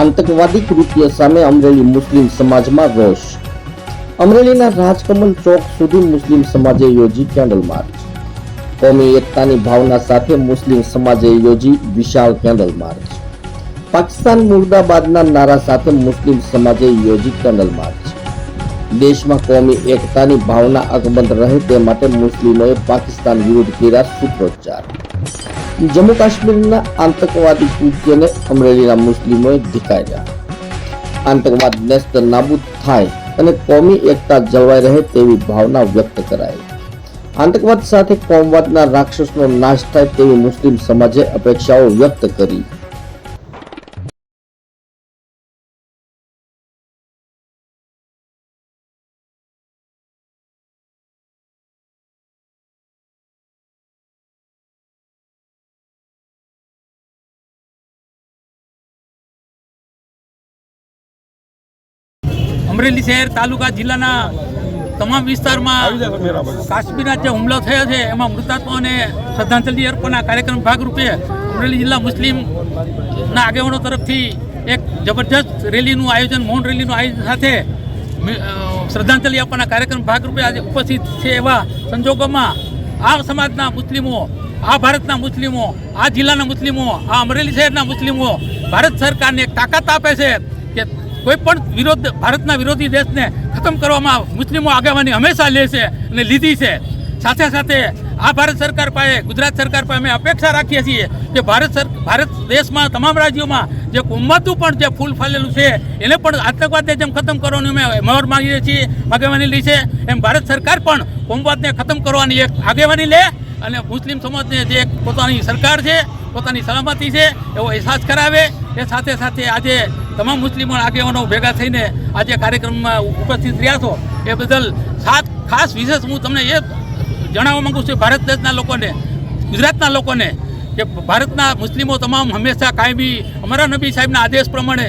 આતંકવાદી કૃત્ય સામે અમરેલી મુસ્લિમ સમાજમાં રોષ. અમરેલીના રાજકમલ ચોક સુધી મુસ્લિમ સમાજે યોજી કેન્ડલ માર્ચ. કોમી એકતાની ભાવના સાથે મુસ્લિમ સમાજે યોજી વિશાળ કેન્ડલ માર્ચ. પાકિસ્તાન મુર્દાબાદના નારા સાથે મુસ્લિમ સમાજે યોજી કેન્ડલ માર્ચ. દેશમાં કોમી એકતાની ભાવના અકબંધ રહે તે માટે મુસ્લિમોએ પાકિસ્તાન વિરુદ્ધ કર્યા સૂત્રોચ્ચાર. જમ્મુ કાશ્મીરના આતંકવાદી કૃત્યને અમરેલીના મુસ્લિમોએ ધિકાર્યા આતંકવાદ નેસ્ત નાબૂદ થાય અને કોમી એકતા જળવાઈ રહે તેવી ભાવના વ્યક્ત કરાઈ આતંકવાદ સાથે કોમવાદના રાક્ષસનો નાશ થાય તેવી મુસ્લિમ સમાજે અપેક્ષાઓ વ્યક્ત કરી અમરેલી શહેર તાલુકા જિલ્લાના તમામ વિસ્તારમાં કાશ્મીરના જે હુમલો થયો છે એમાં મૃતાત્માઓને શ્રદ્ધાંજલિ અર્પણના કાર્યક્રમ ભાગરૂપે અમરેલી જિલ્લા મુસ્લિમના આગેવાનો તરફથી એક જબરજસ્ત રેલીનું આયોજન મૌન રેલીનું આયોજન સાથે શ્રદ્ધાંજલિ આપવાના કાર્યક્રમ ભાગરૂપે આજે ઉપસ્થિત છે એવા સંજોગોમાં આ સમાજના મુસ્લિમો આ ભારતના મુસ્લિમો આ જિલ્લાના મુસ્લિમો આ અમરેલી શહેરના મુસ્લિમો ભારત સરકારને એક તાકાત આપે છે કે કોઈ પણ વિરોધ ભારતના વિરોધી દેશને ખતમ કરવામાં મુસ્લિમો આગેવાની હંમેશા લે છે અને લીધી છે. સાથે સાથે આ ભારત સરકાર પાસે, ગુજરાત સરકાર પાસે અમે અપેક્ષા રાખીએ છીએ કે ભારત સર, ભારત દેશમાં તમામ રાજ્યોમાં જે ઉમ્મતું પણ જે ફૂલ ફાલેલું છે, એને પણ આતંકવાદને જેમ ખતમ કરવાની અમે મહોર માગીએ છીએ, આગેવાની લી છે, એમ ભારત સરકાર પણ કોમવાદને ખતમ કરવાની એક આગેવાની લે અને મુસ્લિમ સમાજને જે પોતાની સરકાર છે, પોતાની સલામતી છે, એવો અહેસાસ કરાવે. એ સાથે સાથે આજે તમામ મુસ્લિમો આગેવાનો ભેગા થઈને આજે કાર્યક્રમમાં ઉપસ્થિત રહ્યા છો. એ બદલ સાત ખાસ વિશેષ હું તમને એ જણાવવા માંગુ છું ભારત દેશના લોકોને, ગુજરાતના લોકોને, કે ભારતના મુસ્લિમો તમામ હંમેશા કાયમી, અમારા નબી સાહેબના આદેશ પ્રમાણે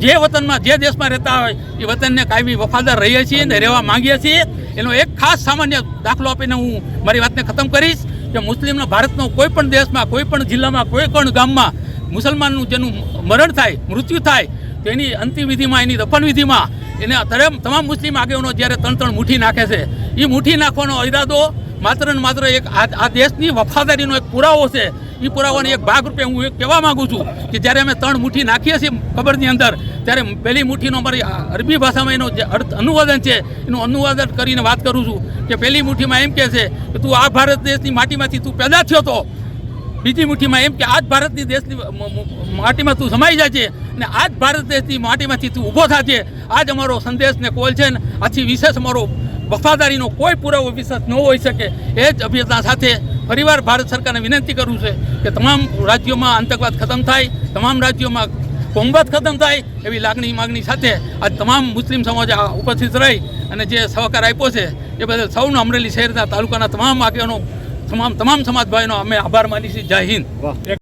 જે વતનમાં, જે દેશમાં રહેતા હોય, એ વતનને કાયમી વફાદાર રહીએ છીએ અને રહેવા માંગીએ છીએ. એનો એક ખાસ સામાન્ય દાખલો આપીને હું મારી વાતને ખતમ કરીશ, કે મુસ્લિમનો ભારતનો કોઈ પણ દેશમાં, કોઈ પણ જિલ્લામાં, કોઈ પણ ગામમાં મુસલમાનનું જેનું મરણ થાય, મૃત્યુ થાય એની અંતિમ વિધિમાં, એની દફન વિધિમાં એને તમામ મુસ્લિમ આગેવાનો જ્યારે ત્રણ ત્રણ મુઠ્ઠી નાખે છે, એ મુઠ્ઠી નાખવાનો ઈરાદો માત્ર ને માત્ર એક આ દેશની વફાદારીનો એક પુરાવો છે. એ પુરાવાનો એક ભાગ રૂપે હું એક કહેવા માગું છું કે જ્યારે અમે ત્રણ મુઠ્ઠી નાખીએ છીએ કબરની અંદર, ત્યારે પહેલી મુઠ્ઠીનો અમારી અરબી ભાષામાં એનો જે અર્થ અનુવાદન છે, એનું અનુવાદન કરીને વાત કરું છું કે પહેલી મુઠ્ઠીમાં એમ કહે છે કે તું આ ભારત દેશની માટીમાંથી તું પેદા થયો તો બીજી મુઠ્ઠીમાં એમ કે આજ ભારતની દેશની માટીમાં તું સમાઈ જાય છે અને આજ ભારત દેશની માટીમાંથી તું ઊભો થાજે. આજ અમારો સંદેશ ને કોલ છે ને આથી વિશેષ અમારો વફાદારીનો કોઈ પુરાવો વિશેષ ન હોઈ શકે. એ જ અભ્યર્થના સાથે ફરીવાર ભારત સરકારને વિનંતી કરું છે કે તમામ રાજ્યોમાં આતંકવાદ ખતમ થાય, તમામ રાજ્યોમાં કોંગવાદ ખતમ થાય એવી લાગણી માગણી સાથે આજ તમામ મુસ્લિમ સમાજ ઉપસ્થિત રહી અને જે સહકાર આપ્યો છે એ બદલ સૌનો અમરેલી શહેરના તાલુકાના તમામ આગેવાનો તમામ તમામ સમાજ ભાઈનો અમે આભાર માની છીએ જય હિન્દ.